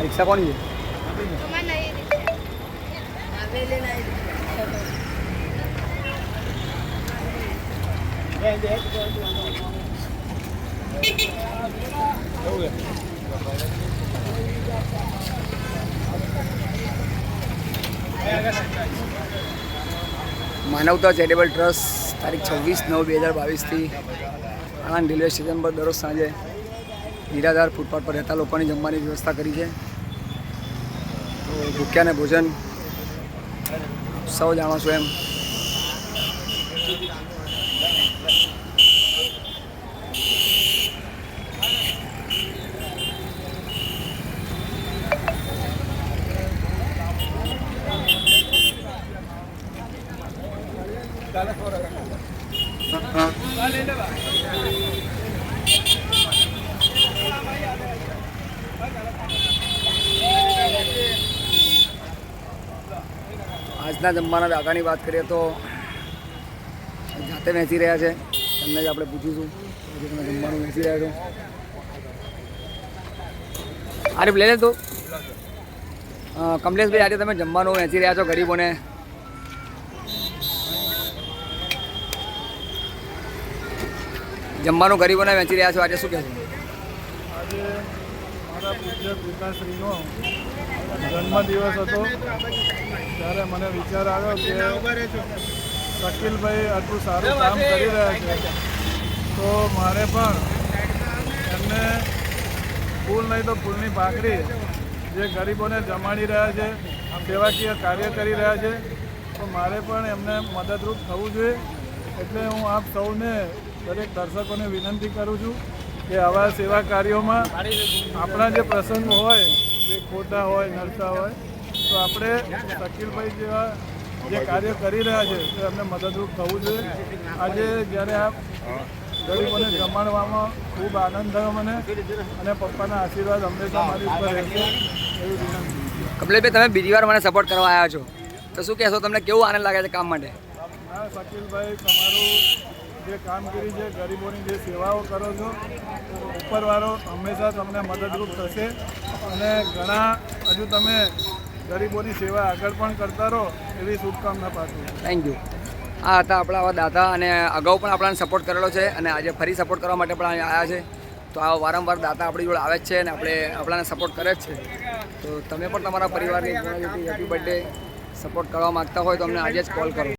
રિક્ષા કોણ છે? માનવતા ચેરિટેબલ ટ્રસ્ટ તારીખ છવ્વીસ નવ બે હજાર બાવીસથી આણંદ રેલવે સ્ટેશન પર દરરોજ સાંજે નિરાધાર ફૂટપાથ પર રહેતા લોકોની જમવાની વ્યવસ્થા કરી છે. તો ભૂખ્યાને ભોજન સૌ જાણો છો એમ. આજના જમવાના દાદાની વાત કરીએ તો જાતે વેચી રહ્યા છે. એમને જ આપણે પૂછીશું તમે જમવાનું વેચી રહ્યા છો. આરે લઈ લે તો. કમલેશભાઈ, આજે તમે જમવાનું વેચી રહ્યા છો ગરીબોને. જમવાનું ગરીબોને વેચી રહ્યા છો. આજે શું કહેશો? આજે મારા પૂજ્ય પિતાશ્રીનો જન્મદિવસ હતો. ત્યારે મને વિચાર આવ્યો કે શકીલભાઈ આટલું સારું કામ કરી રહ્યા છે. તો મારે પણ એમને ફૂલ નહીં તો ફૂલની પાકડી જે ગરીબોને જમાડી રહ્યા છે સેવાકીય કાર્ય કરી રહ્યા છે તો મારે પણ એમને મદદરૂપ થવું જોઈએ. એટલે હું આપ સૌને દરેક દર્શકોને વિનંતી કરું છું કે આવા સેવા કાર્યોમાં આપણા જે પ્રસંગ હોય જે ખોટા હોય નડતા હોય તો આપણે શકીલભાઈ જેવા જે કાર્ય કરી રહ્યા છે તે અમને મદદરૂપ થવું જોઈએ. આજે જ્યારે આપ ગરીબોને જમાડવામાં ખૂબ આનંદ થયો મને અને પપ્પાના આશીર્વાદ હંમેશા મારી ઉપર રહેશે. એવી વિનંતી કમલેશભાઈ તમે બીજી વાર મને સપોર્ટ કરવા આવ્યા છો. તો શું કહેશો તમને કેવું આનંદ લાગે છે કામ માટે? હા શકીલભાઈ તમારું જે કામગીરી છે, ગરીબોની જે સેવાઓ કરો છો, ઉપરવાળો હંમેશા તમને મદદરૂપ થશે. અને ઘણા, હજુ તમે ગરીબોની સેવા આગળ પણ કરતા રહો, એવી શુભકામના પાછું થેન્ક યુ આ હતા આપણા આવા દાદા અને અગાઉ પણ આપણાને સપોર્ટ કરેલો છે અને આજે ફરી સપોર્ટ કરવા માટે પણ આવ્યા છે. તો આ વારંવાર દાતા આપણી જોડે આવે જ છે અને આપણે આપણાને સપોર્ટ કરે જ છે. તો તમે પણ તમારા પરિવારની હેપી બર્થડે સપોર્ટ કરવા માગતા હોય તો અમને આજે જ કોલ કરો.